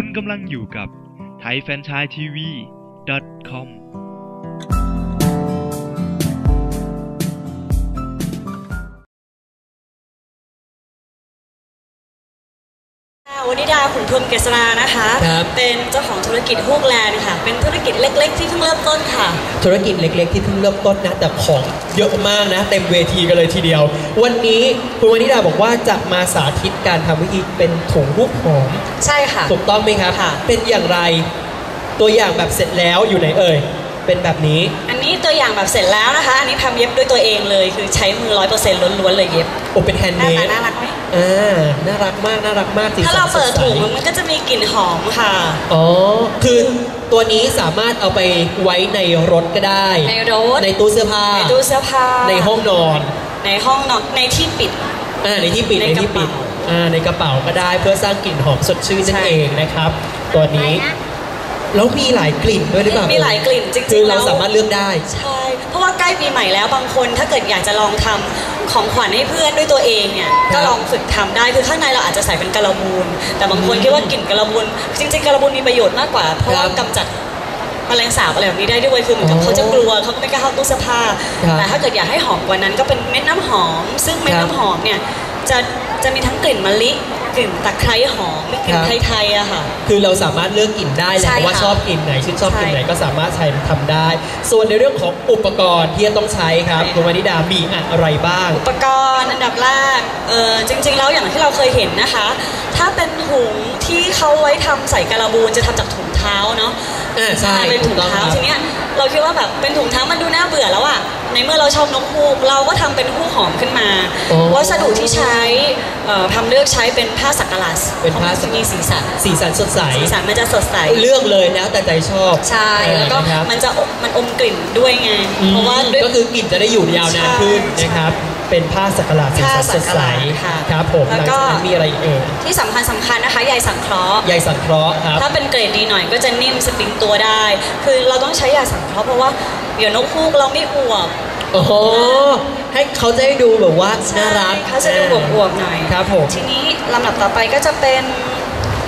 คุณกำลังอยู่กับไวี .com วนิดาขุนพรหมเกษรานะคะ ครับ เป็นเจ้าของธุรกิจฮุกแลนด์ค่ะ เป็นธุรกิจเล็ก ๆ ที่เพิ่งเริ่มต้นค่ะ ธุรกิจเล็ก ๆ ที่เพิ่งเริ่มต้นนะ แต่ของเยอะมากนะ เต็มเวทีกันเลยทีเดียว วันนี้คุณวนิดาบอกว่าจะมาสาธิตการทำวิธีเป็นถุงรูปหอมใช่ค่ะ ถูกต้องไหมครับ ค่ะ เป็นอย่างไร ตัวอย่างแบบเสร็จแล้วอยู่ไหนเอ่ย เป็นแบบนี้ อันนี้ตัวอย่างแบบเสร็จแล้วนะคะ อันนี้ทำเย็บด้วยตัวเองเลย คือใช้มือร้อยเปอร์เซ็นต์ล้วนๆเลยเย็บโอ้เป็นแฮนด์หเมน้าตาดน่ารักไหมอ่าน่ารักมากน่ารักมากสีถ้าสัเรานสเปิดดใสถุงมันก็จะมีกลิ่นหอมค่ะอ๋อคือตัวนี้สามารถเอาไปไว้ในรถก็ได้ ในรถในตู้เสื้อผ้าในตู้เสื้อผ้าในห้องนอน ในห้องนอนในที่ปิดอ่าในที่ปิดในในที่ปิดกระเป๋าอ่าในกระเป๋าก็ได้เพื่อสร้างกลิ่นหอมสดชื่นนั่ใช่นเองนะครับ ตัวนี้ แล้วมีหลายกลิ่นด้วยหรือเปล่ามีหลายกลิ่นจริงๆคือเราแล้ว สามารถเลือกได้ ใช่ เพราะว่าใกล้ปีใหม่แล้วบางคนถ้าเกิดอยากจะลองทำของขวัญให้เพื่อนด้วยตัวเองเนี่ยครับก็ลองฝึกทำได้คือข้างในเราอาจจะใส่เป็นกระบูนแต่บางคนอืมคิดว่ากลิ่นกระบูนจริงๆกระบูนมีประโยชน์มากกว่าเพราะว่าครับกำจัดแมลงสาบอะไรแบบนี้ได้ด้วยคือเหมือนกับอ๋อเขาจะกลัวเขาก็ไม่กล้าเข้าตู้เสื้อผ้าครับแต่ถ้าเกิดอยากให้หอมกว่านั้นก็เป็นเม็ดน้ำหอม ซึ่งเม็ดครับน้ำหอมเนี่ยจะจะมีทั้งกลิ่นมะลิ กลิ่นตะไคร้หอมและกลิ่นครับไทยๆอะค่ะ คือเราสามารถเลือกกลิ่นได้แหใช่ละค่ะว่าชอบกลิ่นไหนชื่นชอบกลิ่นไหนใช่ก็สามารถใช้ทำได้ ส่วนในเรื่องของอุปกรณ์ที่จะต้องใช้ครับใช่คุณวนิดามีอะไรบ้าง อุปกรณ์อันดับแรกเออจริง ๆ แล้วอย่างที่เราเคยเห็นนะคะ ถ้าเป็นถุงที่เขาไว้ทำใส่การะบูนจะทำจากถุงเท้าเนาะอ่าใช่เป็นถุงถูกต้องเท้าครับทีเนี้ยเราคิดว่าแบบเป็นถุงเท้ามันดูน่าเบื่อแล้วอะ ในเมื่อเราชอบนกฮูกเราก็ทำเป็นฮูกหอมขึ้นมาโอ้วัสดุที่ใช้เอ่อทำเลือกใช้เป็นผ้าสักการัสเป็นผ้าที่มีสีสันสีสันสดใสสีสันมันจะสดใสเลือกเลยแล้วแต่ใจชอบใช่แล้วก็เออนะครับมันจะอมมันอมกลิ่นด้วยไงอืมเพราะว่าด้วยก็คือกลิ่นจะได้อยู่ยาวนานขึ้นใช่นะครับ เป็นผ้าสักการะสีสันสดใสผ้าสักการะค่ะครับผมหแล้ลัวงก็จากนั้นมีอะไรอีกเอ่ยที่สำคัญสำคัญนะคะใยสังเคราะห์ใยสังเคราะห์ครับถ้าเป็นเกรดดีหน่อยก็จะนิ่มสปริงตัวได้ คือเราต้องใช้ยาสังเคราะห์เพราะว่าเดี๋ยวนกฮูกเราไม่อวบโอ้โหให้เขาจะได้ดูแบบว่าน่ารักเขาจะดูอวบๆหน่อยครับผมทีนี้ลำดับต่อไปก็จะเป็น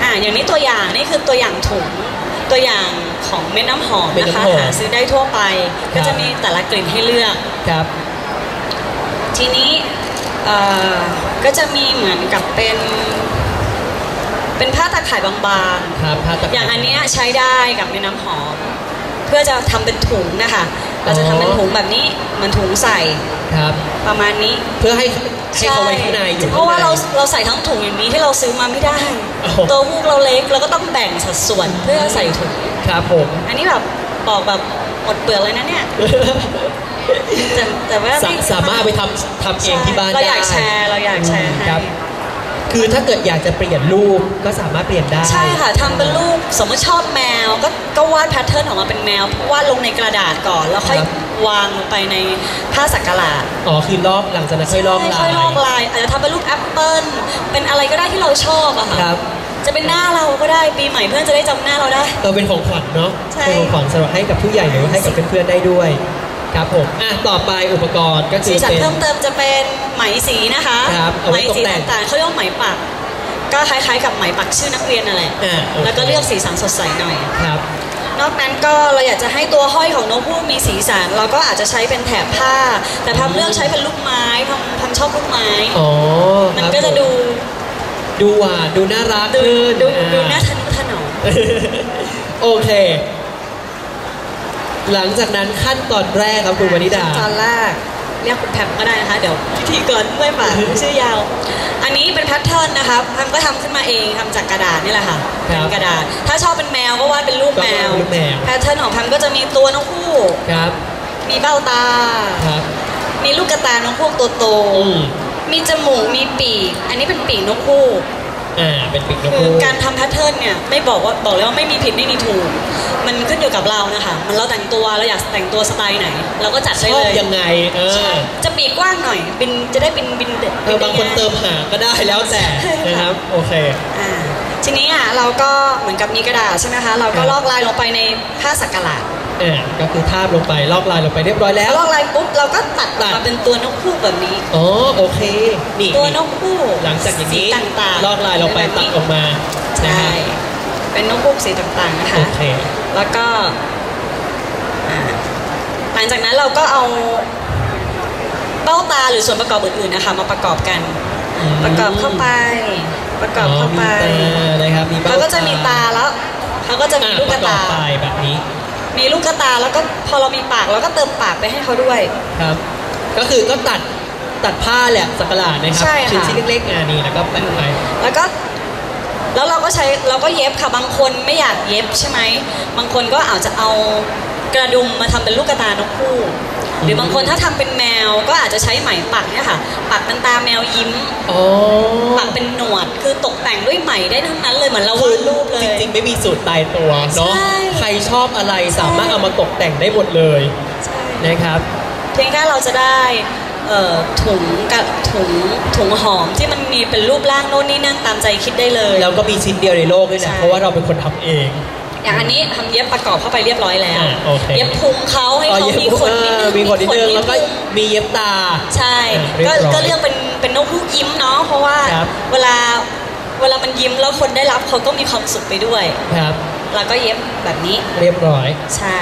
อ่าอย่างนี้ตัวอย่างนี่คือตัวอย่างถุงตัวอย่างของเม็ดน้ำหอมเม็ดนะคะน้ำหอมหาซื้อได้ทั่วไปครัก็บจะมีแต่ละกลิ่นให้เลือกครับ ทีนี้เอ่อก็จะมีเหมือนกับเป็น เป็นผ้าตาข่ายบางครับผ้าตะๆ อย่างอันเนี้ยใช้ได้กับเม็ดน้ำหอม เพื่อจะทำเป็นถุงนะคะ เราจะทำเป็นถุงแบบนี้เหมือนถุงใส่ครับ ประมาณนี้เพื่อให้ให้เขาไว้ข้างในอยู่เพราะว่าข้งใน เราเราใส่ทั้งถุงอย่างนี้ที่เราซื้อมาไม่ได้ โอ้โห ตัวฮูกเราเล็กเราก็ต้องแบ่งสัดส่วนเพื่อใส่ถุง ครับผม อันนี้แบบบอกแบบหมดเปลือกเลยนะเนี่ย แต่แต่ว่าสาสามารถเอาไปทำทำเองที่บ้านเราได้อยากแชร์เราอยากแชร์ให้ครับ คือถ้าเกิดอยากจะเปลี่ยนรูปก็สามารถเปลี่ยนได้ใช่ค่ะทำเป็นรูปสมมติชอบแมวก็ก็วาดแพทเทิร์นออกมาเป็นแมววาดลงในกระดาษก่อน แล้วค่อยวางลงไปในผ้าสักการะอ๋อคือลอกหลังจากนั้นค่อยลอกลาค่อยยลอกลายอาจจะทำเป็นรูปแอปเปิลเป็นอะไรก็ได้ที่เราชอบอะค่ะครับจะเป็นหน้าเราก็ได้ปีใหม่เพื่อนจะได้จำหน้าเราได้เออเป็นของขวัญเนาะใช่เป็นของขวัญสำหรับให้กับผู้ใหญ่หรือว่าให้กับเพื่อนๆได้ด้วย ครับผมอะต่อไปอุปกรณ์ก็คืสีอสันเป็น เพิ่มเติมจะเป็นไหมสีนะคะครับเอาไหไว้มสีตกแต่ง ต่างๆเขาเรียกว่าไหมปัก ก็คล้ายๆกับไหมปักชื่อนักเรียนนั่นแหละอ่าโอเคแล้วก็เลือกสีสันสดใสหน่อย ครับ นอกนั้นก็เราอยากจะให้ตัวห้อยของนกฮูกมีสีสันเราก็อาจจะใช้เป็นแถบผ้า แต่ทำเลือกใช้เป็นลูกไม้ทำทำชอบลูกไม้ อ๋อมันครับก็จะผมดูดูหวานดูน่ารักดูขึ้นดูอ่ดูน่าทะนุถนอม โอเค หลังจากนั้นขั้นตอนแรกครับคุณวนิดา ตอนแรกเรียกคุณแพมก็ได้นะคะ เดี๋ยวพิธีกรเมื่อยปากชื่อยาว อันนี้เป็นแพทเทิร์นนะคะแพมก็ทำขึ้นมาเองทำจากกระดาษนี่แหละค่ะครัเป็บนกระดาษ ถ้าชอบเป็นแมวก็วาดเป็นรูปแมว ก็วาดเป็นรูปแมว แพทเทิร์นของแพมก็จะมีตัวนกฮูกครับ มีเบ้าตา ครับ มีลูกกระตานกฮูกตัวโตอืมมีจมูก มีปีก อันนี้เป็นปีกนกฮูก อ่าเป็นปีกนกคืฮูอกการทำแพทเทิร์นเนี่ยไม่บอกว่าบอกเลยว่าไม่มีผิดไม่มีถูก มันขึ้นอยู่กับเรานะคะ มันเราแต่งตัวเราอยากแต่งตัวสไตล์ไหน เราก็จัดชได้อเลบยยังไงเอใช่อจะปีกกว้างหน่อยบินจะได้บินบินเออ บางคนเติมหางก็ได้แล้วแต่นะครับ โอเค อ่าทีนี้อะเราก็เหมือนกับมีกระดาษใช่ไหมคะ เราก็ครับลอกลายลงไปในผ้าสักการะ อ่าก็คือทาบลงไปลอกลายลงไปเรียบร้อยแล้วลอกลายปุ๊บเราก็ตัดอตัอกดมาเป็นตัวนกฮูกแบบนี้ อ๋อโอเคนี่ตัวนกฮูกหลังจากอย่างนี้สีต่างๆลอกลายลงไปแบบตัดนี้ออกมานะใช่ครับเป็นเป็นนกฮูกสีต่างๆนะคะโอเคแล้วก็อ่าหลังจากนั้นเราก็เอาเบ้าตาหรือส่วนประกอบอื่นๆนะคะมาประกอบกันอืมประกอบเข้าไป ประกอบเข้าไปอ๋อมีตานะครับมีเบ้าเขาก็จะมีตาแล้วเขาก็จะมีอ่ลูกกระปตาอบไปแบบนี้ มีลูกกระตาแล้วก็พอเรามีปากเราก็เติมปากไปให้เขาด้วย ครับ ก็คือก็ตัดตัดผ้าแหละสักหลาดนะครับใช่ค่ะ ชิ้นชิ้นเล็กๆงานนี้แล้วก็แปะไป แล้วก็แล้วเราก็ใช้เราก็เย็บค่ะบางคนไม่อยากเย็บใช่ไหมบางคนก็อาจจะเอากระดุมมาทำเป็นลูกกระตานกคู่ หรือบางคนถ้าทำเป็นแมวก็อาจจะใช้ไหมปักเนี่ยค่ะ ปักเป็นตาแมวยิ้มอ๋อปักเป็นหนวดคือตกแต่งด้วยไหมได้ทั้งนั้นเลยเหมือนเราคืวาอดรูปเลยจริงๆ ไม่มีสูตรตายตัวเนาะใช่ใครชอบอะไรสามารถเอามาตกแต่งได้หมดเลยใช่นะครับเพียงแค่เราจะได้เอ่อถุงกับถุงถุงหอมที่มันมีเป็นรูปร่างโน่นนี่นั่นตามใจคิดได้เลย แล้วก็มีชิ้นเดียวในโลกด้วยนะใช่เพราะว่าเราเป็นคนทำเอง อย่างอันนี้ทำเย็บประกอบเข้าไปเรียบร้อยแล้ว อ่าโอเค เย็บพุงเขาให้อ๋อเขาเย็บมีขนนิดนึเอองมีขนนิดนึงแล้วก็พุงมีเย็บตา ใช่ อ่าก็เรียบร้อยก็เลือกเป็นเป็นนกฮูกยิ้มเนาะเพราะว่าครับ เวลาเวลามันยิ้มแล้วคนได้รับเขาก็มีความสุขไปด้วย ครับ แล้วก็เย็บแบบนี้เรียบร้อย ใช่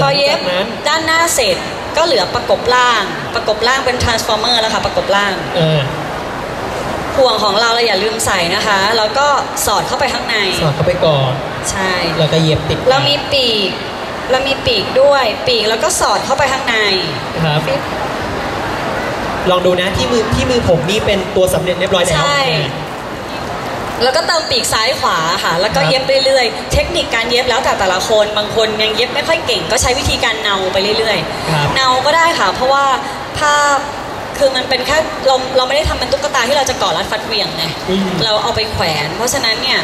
พอเย็บหลังจากนั้น ด้านหน้าเสร็จก็เหลือประกบล่าง ประกบล่างเป็น transformer แล้วค่ะประกบล่าง เออ ห่วงของเราเราอย่าลืมใส่นะคะ แล้วก็สอดเข้าไปข้างใน สอดเข้าไปก่อน ใช่ แล้วก็เย็บติดเรามีปีก เรามีปีกด้วย ปีกแล้วก็สอดเข้าไปข้างใน ครับปิ๊บลองดูนะที่มือที่มือผมนี่เป็นตัวสำเร็จเรียบร้อยแล้ว ใช่ แล้วก็เติมปีกซ้ายขวาค่ะ แล้วก็ครับเย็บเรื่อยๆ เทคนิคการเย็บแล้วแต่แต่ละคน บางคนยังเย็บไม่ค่อยเก่ง ก็ใช้วิธีการเนาไปเรื่อยครับๆเนาก็ได้ค่ะ เพราะว่าผ้า คือมันเป็นแค่เราเราไม่ได้ทำเป็นตุ๊กตาที่เราจะก่อรัดฟัดเหวียงไงอืมเราเอาไปแขวน เพราะฉะนั้นเนี่ย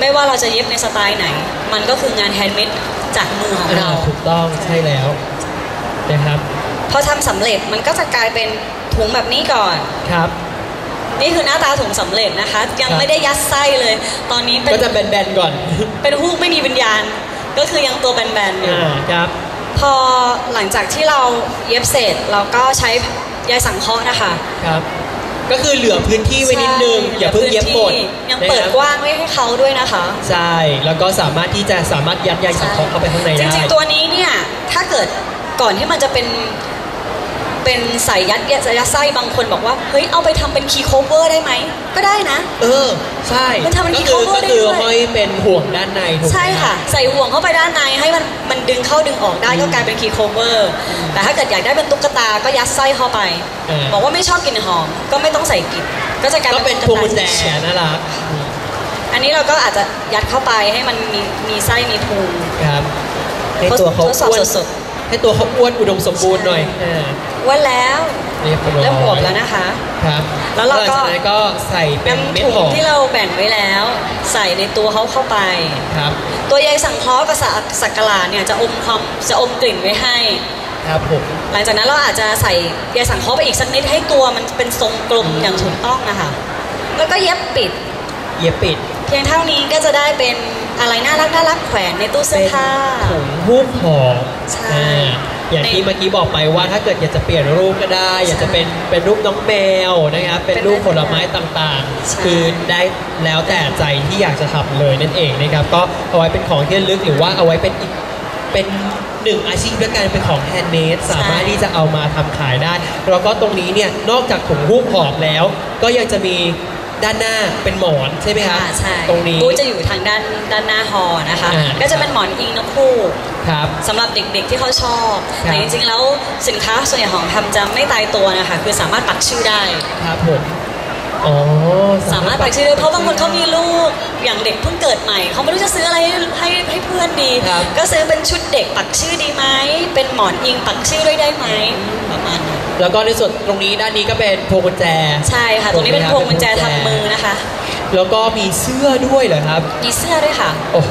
ไม่ว่าเราจะเย็บในสไตล์ไหน มันก็คืองานแฮนด์เมดจากมือของเราอ่าถูกต้องใช่แล้วนะครับพอทำสำเร็จมันก็จะกลายเป็นถุงแบบนี้ก่อนครับนี่คือหน้าตาถุงสำเร็จนะคะ ยังครับไม่ได้ยัดไส้เลย ตอนนี้เป็นก็จะแบนๆก่อน เป็นฮูกไม่มีวิญญาณ ก็คือยังตัวแบนๆอยู่อ่าครับ พอหลังจากที่เราเย็บเสร็จเราก็ใช้ ใยสังเคราะห์นะคะครับ ก็คือเหลือพื้นที่ไว้นิดนึงใช่อย่าเพิ่งเย็บหมดยังเปิดนะครับกว้างไว้ให้เขาด้วยนะคะ ใช่ แล้วก็สามารถที่จะสามารถยัดใยสังเคราะห์เข้าไปข้างในจได้ริงๆตัวนี้เนี่ย ถ้าเกิดก่อนที่มันจะเป็น เป็นใส่ยัดยัดยัดไส้บางคนบอกว่าเฮ้ยเอาไปทำเป็นคีย์โคเวอร์ได้ไหมก็ได้นะ เออ ใช่มันทำเป็นก็ที่คือ cover ก็คือได้ด้วย ห้อยเป็นห่วงด้านในถูกไหมใช่ค่ะ ใส่ห่วงเข้าไปด้านในให้มันมันดึงเข้าดึงออกได้ก็กลายเป็นคีย์โคเวอร์แต่ถ้าเกิดอยากได้เป็นตุ๊กตาก็ยัดไส้เข้าไปเออบอกว่าไม่ชอบกลิ่นหอมก็ไม่ต้องใส่กลิ่นก็จะกลายก็เป็เป็นนตุ๊พวงกุญแจเฉยๆน่ารักอันนี้เราก็อาจจะยัดเข้าไปให้มันมีมีไส้มีพุง ครับให้ตัวเขาทดสอบอ้วนสด ให้ตัวเขาอ้วนอุดมสมบูรณ์หน่อยอ่า ๆว่าแล้ว เรียบร้อยเริ่มอวบแล้วนะคะ ครับแล้วเราก็หงจากนั้นก็ใส่เป็นเม็ดนำถุหองมที่เราแบ่งไว้แล้ว ใส่ในตัวเขาเข้าไป ครับ ตัวใยสังเคราะห์กับสักสักกะหลาดเนี่ยจะอมความจะอมกลิ่นไว้ให้ ครับผม หลังจากนั้นเราอาจจะใส่ใยสังเคราะห์ไปอีกสักนิดให้ตัวมันเป็นทรงกลมอย่างถูกต้องนะคะแล้วก็เย็บปิด เย็บปิดเพียงเท่านี้ก็จะได้เป็นอะไรน่ารักน่ารักแขวนในตู้เสื้อผ้า ถุงหูกหอมใช่ อ่า อย่างที่เมื่อกี้บอกไปว่าถ้าเกิดอยากจะเปลี่ยนรูปก็ได้ อยากจะเป็นเป็นรูปน้องแมวนะครับเป็นรูปผลไม้ต่างใช่ๆคือได้แล้วแต่ใจที่อยากจะทำเลยนั่นเองนะครับก็เอาไว้เป็นของที่ระลึกหรือว่าเอาไว้เป็นอีกเป็นหนึ่งอาชีพด้วยกันเป็นของแฮนด์เมดสามารถที่จะเอามาทำขายได้ แล้วก็ตรงนี้เนี่ยนอกจากถุงหูกหอมแล้ว ก็ยังจะมี ด้านหน้าเป็นหมอนใช่ไหมครับอ่าใช่ตรงนี้ บูธจะอยู่ทางด้านด้านหน้าฮอนะคะ อ่า ก็จะเป็นหมอนอิงนกคู่ครับ สำหรับเด็กๆที่เขาชอบ ครับ แต่จริงๆแล้วสินค้าส่วนใหญ่ของทำจะไม่ตายตัวนะคะ คือสามารถปักชื่อได้ ครับผมอ๋อสามารถปักชื่อได้เพราะบางคนเขามีลูกอย่างเด็กเพิ่งเกิดใหม่เขาไม่รู้จะซื้ออะไรให้ให้ให้เพื่อนดี ครับ ก็ซื้อเป็นชุดเด็กปักชื่อดีไหมเป็นหมอนอิงปักชื่อด้วยได้ไหมประมาณนั้น แล้วก็ในส่วนตรงนี้ด้านนี้ก็เป็นพวงกุญแจ ใช่ค่ะ ตรงนี้เป็นพวงกุญแจทำมือนะคะ แล้วก็มีเสื้อด้วยเหรอครับ มีเสื้อด้วยค่ะ โอ้โห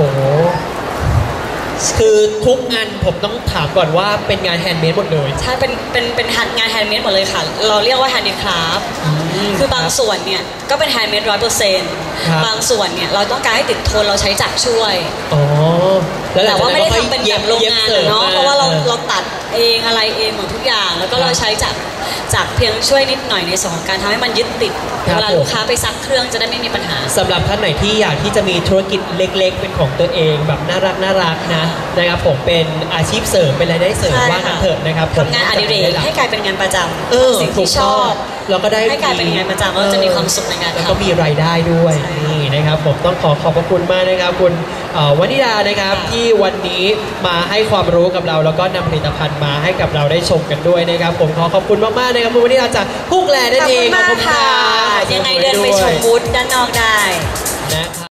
คือทุกอันผมต้องถามก่อนว่าเป็นงานแฮนด์เมดหมดเลย ใช่ เป็น เป็น เป็นงานแฮนด์เมดหมดเลยค่ะ เราเรียกว่าแฮนด์คราฟคือบางส่วนเนี่ยก็เป็นแฮนด์เมดร้อยเปอร์เซ็นต์ครับบางส่วนเนี่ยเราต้องการให้ติดทนเราใช้จักรช่วย อ๋อแล้วหลัแต่งจากว่านั้นไม่ได้ก็ค่อยทำเป็นแบเย็บบโรงเย็บงานเสริมอะเนาะมเพราะว่าเราออเราตัดเองอะไรเองหมดทุกอย่าง แล้วก็ครับเราใช้จักรจากเพียงช่วยนิดหน่อยในส่วนของการทำให้มันยึดติดครับเวลาลูกค้าไปซักเครื่องจะได้ไม่มีปัญหา สำหรับท่านไหนที่อยากที่จะมีธุรกิจเล็ก ๆ เป็นของตัวเองแบบน่ารักน่ารักนะนะครับผมเป็นอาชีพเสริมเป็นรายได้เสริมใช่ว่างั้นเถอะนะครับผมทำงานอดิเรกให้กลายเป็นงานประจำเออสิ่งถูที่กชต้ออง บแล้วก็ได้ให้กลายเป็นงานประจำแล้วจะมีความสุขในการแล้วก็ทำมีรายได้ด้วยใช่นี่นะครับผมต้องขอขอบพระคุณมากนะครับ คุณเอ่อวนิดานะครับค่ะที่วันนี้มาให้ความรู้กับเรา แล้วก็นำผลิตภัณฑ์มาให้กับเราได้ชมกันด้วยนะครับ ผมขอขอบคุณมากๆนะครับคุณวนิดาจากพุกแลนั่นขอบเอคุงณมากค่ะรับยังไงเดินไปชมบูธด้านนอกได้นะครับ